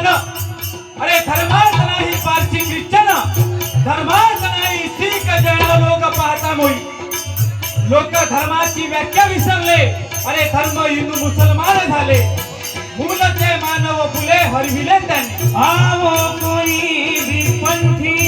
मुसलमान अरे धर्मात नाही पारशी ख्रिश्चन. धर्मात नाही शीख जैन लोक पाहता मोई. लोक धर्माची व्याख्या विसरले. अरे धर्म हिंदू मुसलमान झाले. मूलचे मानव फुले हरविले त्यांनी. आओ कोई भी पंथी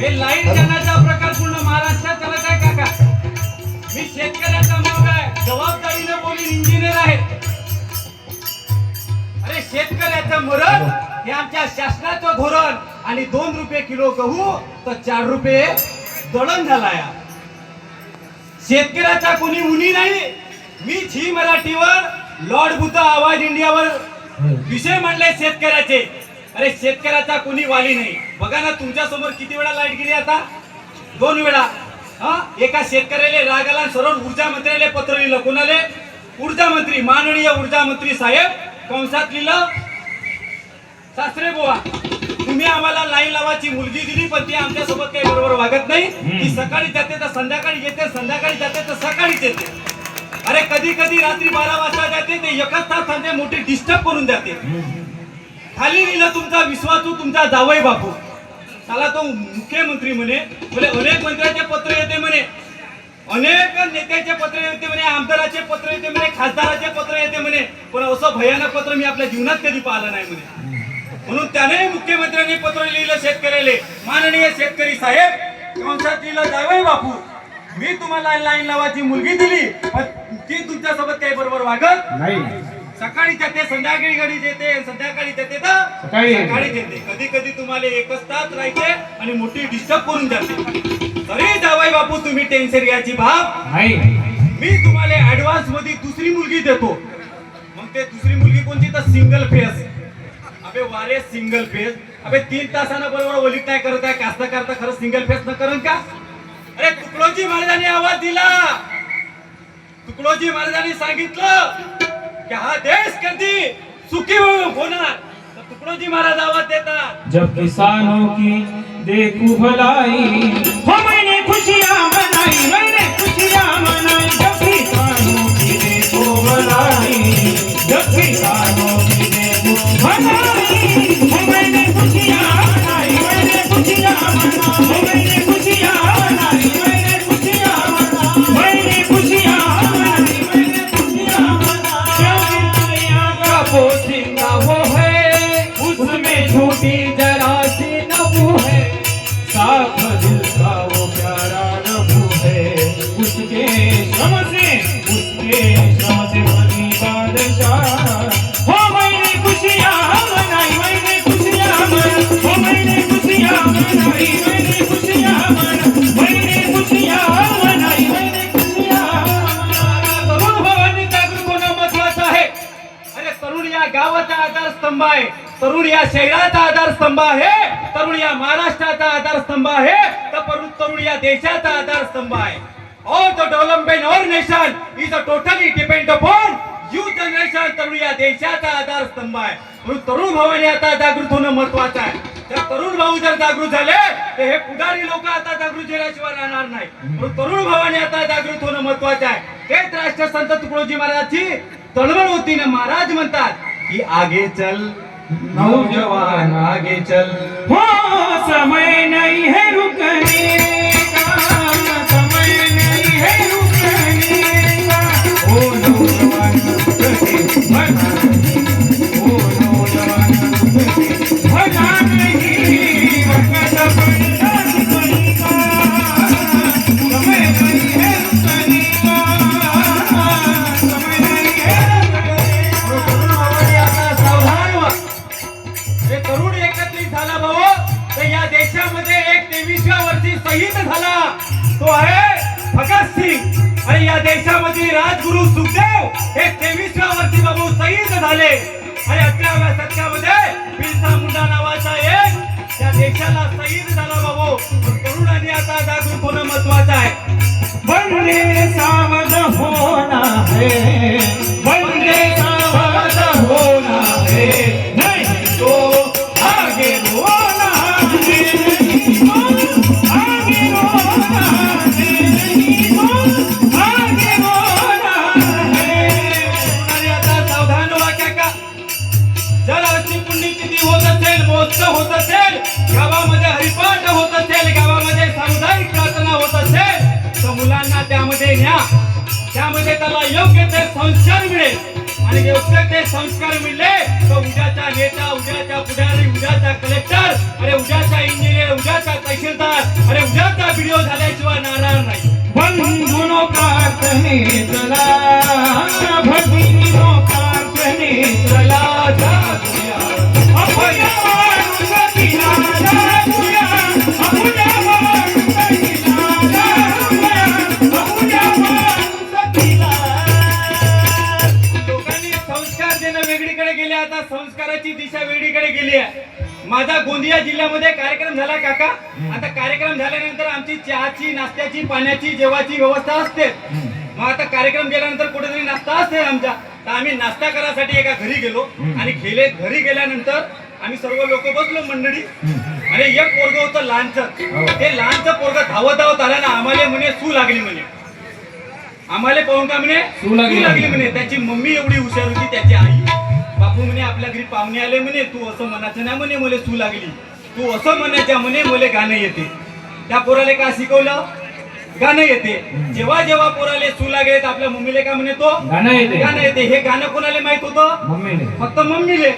हे लाइट जाण्याचा प्रकार पूर्ण महाराष्ट्रात चालत आहे काका. मी शेतकऱ्याचा मुलगा आहे. जबाबदारीने बोलीन इंजिनियर आहे अरे शेतकऱ्याचं मरण हे आमच्या शासनाचं धोरण. आणि दोन रुपये किलो गहू तर चार रुपये दळण झाला या शेतकऱ्याचा कोणी उनी नाही. मी झी मराठीवर लॉर्ड बुद्धा आवाज इंडियावर विषय म्हणले शेतकऱ्याचे. अरे शेतकऱ्याचा कोणी वाली नाही. बघा ना तुमच्यासमोर किती वेळा लाइट गेली आता? दोन वेळा. हा? एका शेतकऱ्याला रागाला सरळ ऊर्जा मंत्र्याला पत्र लिहिलं. कोणाले? ऊर्जा मंत्री माननीय ऊर्जा मंत्री साहेब. कंसात लिहिलं सासरे बुवा तुम्ही आम्हाला लाईन लावायची मुलगी दिली पण ती आमच्यासोबत काही बरोबर वागत नाही. ती सकाळी जाते तर संध्याकाळी येते संध्याकाळी जाते तर सकाळीच येते. अरे कधी कधी रात्री बारा वाजता जाते ते एकच तास थांबते मोठी डिस्टर्ब करून जाते. खाली लिहिलं तुमचा विश्वासू तुमचा जावई बापू. त्याला तो मुख्यमंत्री म्हणे म्हणजे अनेक मंत्र्याचे पत्र येते म्हणे. अनेक नेत्याचे पत्र येते म्हणे आमदाराचे पत्र येते म्हणे खासदाराचे पत्र येते म्हणे. पण असं भयानक पत्र मी आपल्या जीवनात कधी पाहिलं नाही म्हणे. म्हणून त्याने मुख्यमंत्र्यांनी पत्र लिहिलं शेतकऱ्याले. माननीय शेतकरी साहेब कंसात लिहिलं जावई बापू मी तुम्हाला लाईन लावायची मुलगी दिली पण ती तुमच्यासोबत काही बरोबर वागत नाही. सकाळी जाते संध्याकाळी गाडी येते संध्याकाळी जाते तर सकाळी. सकाळी येते कधी कधी तुम्हाला एकच तास राहते आणि मोठी डिस्टर्ब करून जाते. तरी जावाई बापू तुम्ही टेन्शन घ्यायची भाव नाही. मी तुम्हाला ऍडव्हान्समध्ये दुसरी मुलगी देतो. मग ते दुसरी मुलगी कोणती? तर सिंगल फेस अबे वारे सिंगल फेस अबे तीन तासानं बरोबर ओलीत नाही करत आहे. कास्ता करता खरं सिंगल फेस न करण का? अरे तुकडोजी महाराजांनी आवाज दिला. तुकडोजी महाराजांनी सांगितलं की हा देश कधी सुखी होणार? तर तुकडोजी महाराज आवाज देतात. जब किसानों की देखू भलाई हो मैंने खुशियां मनाई मैंने खुशियां मनाई। जब किसानों की देखो भलाई जब किसानों की देखो भलाई हो मैंने खुशियां मनाई मैंने खुशियां मनाई। आधारस्तंभ आहे. तरुण या शहराचा आधारस्तंभ आहे. तरुण या महाराष्ट्राचा आधारस्तंभ आहे. तर परंतु तरुण या देशाचा आधारस्तंभ आहे. All the development or nation is a totally depend upon you generation तरुण या देशाचा आधारस्तंभ आहे म्हणून तरुण भावाने आता जागृत होणं महत्वाचं आहे. जर तरुण भाऊ जर जागृत झाले तर हे पुढारी लोक आता जागृत झाल्याशिवाय राहणार नाही म्हणून तरुण भावाने आता जागृत होणं महत्वाचं आहे. तेच राष्ट्रसंत तुकडोजी महाराजांची तळमळ होती ना महाराज म्हणतात की आगे चल नौजवान आगे चल. हो आणि या देशामध्ये राजगुरु सुखदेव हे तेवीसव्या वर्षी बाबू शहीद झाले. आणि अठराव्या शतकामध्ये बिरसा मुंडा नावाचा एक त्या देशाला शहीद झाला बाबू. पण तरुणांनी आता जागरूक होणं महत्वाचं आहे. वंदे सावध होणार असेल होत असेल गावामध्ये हरिपाठ होत असेल गावामध्ये सामुदायिक प्रार्थना होत असेल तर मुलांना त्यामध्ये न्या. त्यामध्ये त्याला योग्य ते संस्कार मिळेल. आणि योग्य ते संस्कार मिळले तर उद्याचा नेता उद्याचा पुढारी उद्याचा कलेक्टर अरे उद्याचा इंजिनियर उद्याचा तहसीलदार अरे उद्याचा व्हिडिओ झाल्याशिवाय नारायण नाही. बंधुनो का चला माझा गोंदिया जिल्ह्यामध्ये कार्यक्रम झाला काका. आता कार्यक्रम झाल्यानंतर आमची चहाची नाश्त्याची पाण्याची जेवाची व्यवस्था असते. मग आता कार्यक्रम गेल्यानंतर कुठेतरी नाश्ता असते आमचा. तर आम्ही नाश्ता करायसाठी एका घरी गेलो आणि गेले घरी गेल्यानंतर आम्ही सर्व लोक बसलो मंडळी. आणि एक पोरग होतं लहानचं. ते लहानचं पोरग धावत धावत आलं ना आम्हाला म्हणे सू लागली म्हणे. आम्हाला पाहून का म्हणे. सू लागली म्हणे. त्याची मम्मी एवढी हुशार होती त्याची आई. बापू म्हणे आपल्या घरी पाहुणे आले म्हणे तू असं म्हणायचं नाही म्हणे मला सू लागली. तू असं म्हणायच्या म्हणे मला गाणं येते. त्या पोराले का शिकवलं? गाणं येते. जेव्हा जेव्हा पोराले सू लागेल आपल्या मम्मीले का म्हणे तो? गाणं येते. गाणं येते. हे गाणं कोणाला माहीत होतं? मम्मीने फक्त मम्मीले.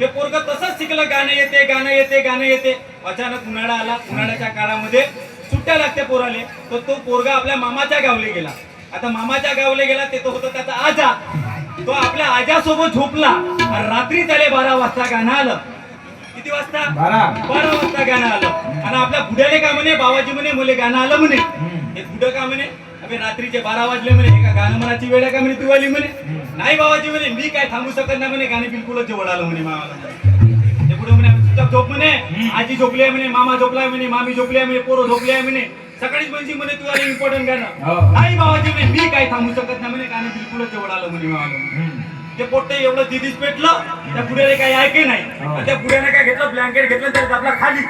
ते पोरग तसंच शिकलं गाणं येते गाणं येते गाणं येते. अचानक उन्हाळा आला. उन्हाळ्याच्या काळामध्ये सुट्ट्या लागते पोराले. तर तो पोरगा आपल्या मामाच्या गावले गेला. आता मामाच्या गावले गेला ते तो होता त्याचा आजा. तो आपल्या आजासोबत झोपला. आणि रात्री त्याला बारा वाजता गाणं आलं. किती वाजता? बारा. बारा वाजता गाणं आलं. आणि आपल्या बुड्याने का म्हणे बाबाजी म्हणे मुले गाणं आलं म्हणे. हे बुड का म्हणे? अबे रात्रीचे बारा वाजले म्हणे. हे का गाणं म्हणाची वेळ आहे का म्हणे तू आली म्हणे नाही बाबाजी म्हणे मी काय थांबू शकत नाही म्हणे. गाणे बिलकुलच जवळ आलं म्हणे मामाला. ते पुढे म्हणे झोप म्हणे? आजी झोपली आहे म्हणे मामा झोपलाय म्हणे मामी झोपली आहे म्हणे पोरं झोपली आहे म्हणे. सकाळीच म्हणजे म्हणे तू आली इम्पॉर्टंट गाणं. हो. नाही बाबाजी म्हणे मी काय थांबू शकत नाही म्हणे गाणं बिलकुलच जवळ आलं म्हणे मामाला ते पोट्टे एवढं दिदीच पेटलं त्या पुढे काही ऐके नाही. हो. त्या पुढ्याने काय घेतलं ब्लँकेट घेतलं तर आपला खाली.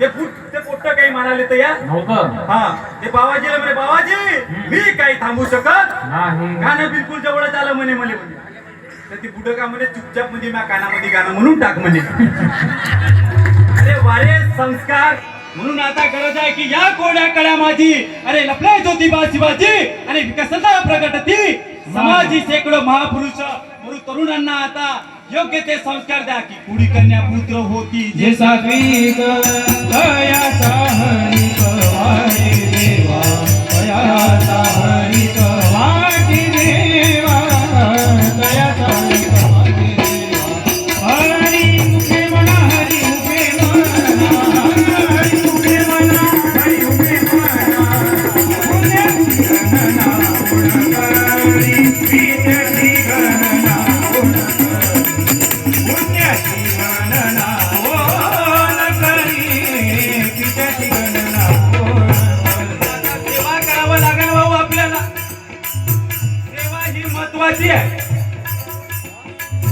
ते ते पोट्ट काही मारायला तर या. हा. ते बाबाजीला म्हणे बाबाजी मी काही थांबू शकत गाणं बिलकुल जवळच आलं म्हणे म्हणे तर ती बुड का म्हणे चुपचाप म्हणजे म्या कानामध्ये गाणं म्हणून टाक म्हणे. अरे वारे संस्कार. म्हणून आता गरज आहे की या कोड्या कळ्या माझी. अरे लपले ज्योतिबा शिवाजी. आणि विकसता प्रगटती. समाजी शेकडो महापुरुष म्हणून तरुणांना आता योग्य ते संस्कार द्या की कुडी कन्या पुत्र होती. जे सात्विक देवा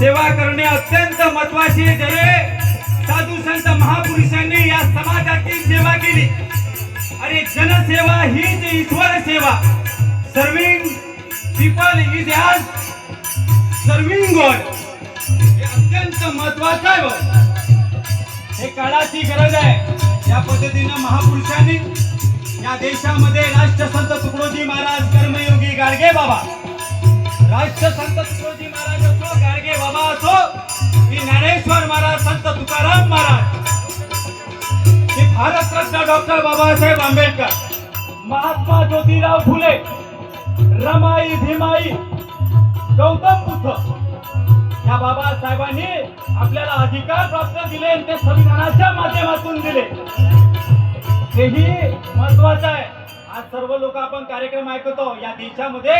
सेवा करणे अत्यंत महत्वाची आहे. जरे साधू संत महापुरुषांनी या समाजाची सेवा केली. अरे जनसेवा हीच ईश्वर सेवा. Serving people is as serving God. हे अत्यंत महत्वाचं आहे हे काळाची गरज आहे. या पद्धतीनं महापुरुषांनी या देशामध्ये राष्ट्रसंत तुकडोजी महाराज कर्मयोगी गाडगे बाबा. राष्ट्रसंत तुकडोजी महाराज असो गाडगे बाबा असो की ज्ञानेश्वर महाराज संत तुकाराम महाराज. की भारतरत्न डॉक्टर बाबासाहेब आंबेडकर महात्मा ज्योतिराव फुले रमाई भीमाई गौतम बुद्ध. या बाबासाहेबांनी आपल्याला अधिकार प्राप्त दिले आणि ते संविधानाच्या माध्यमातून दिले. हेही महत्वाचं आहे. आज सर्व लोक आपण कार्यक्रम ऐकतो. या देशामध्ये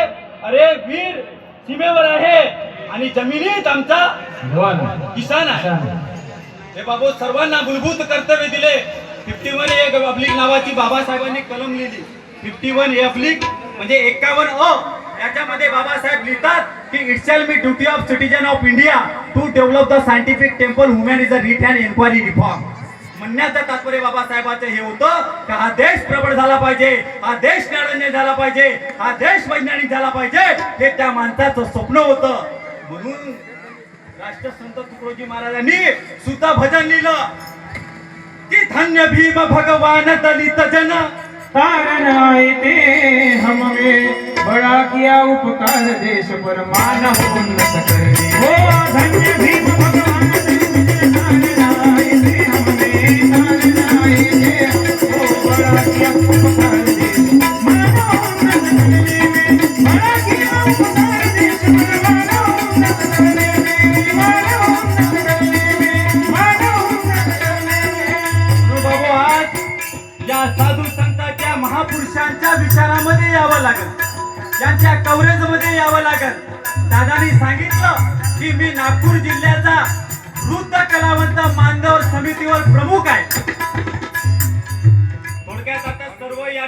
अरे वीर सीमेवर आहे आणि जमिनीत आमचा किसान आहे. हे बाबू सर्वांना मूलभूत कर्तव्य दिले. फिफ्टी वन ए अब्लिक नावाची बाबासाहेबांनी कलम लिहिली. फिफ्टी वन ए अब्लिक म्हणजे एक्कावन्न अ याच्यामध्ये बाबासाहेब लिहितात की it shall be duty of citizen of India to develop the scientific temper human is a writ and enquiry reform म्हणण्याचं तात्पर्य बाबासाहेबांचं हे होतं की हा देश प्रबळ झाला पाहिजे हा देश नारण्य झाला पाहिजे हा देश वैज्ञानिक झाला पाहिजे हे त्या माणसाचं स्वप्न होतं. म्हणून राष्ट्रसंत तुकडोजी महाराजांनी सुद्धा भजन लिहिलं की धन्य भीम भगवान दलित जन कारण आए ते हम बड़ा किया उपकार देश पर मानव उन्नत कर दे. हो धन्य भीम भगवान आए आए हो बड़ा किया उपकार यावं लागेल. त्यांच्या कव्हरेजमध्ये यावं लागल. दादानी सांगितलं की मी नागपूर जिल्ह्याचा वृद्ध कलावंत मानधवर समितीवर प्रमुख आहे.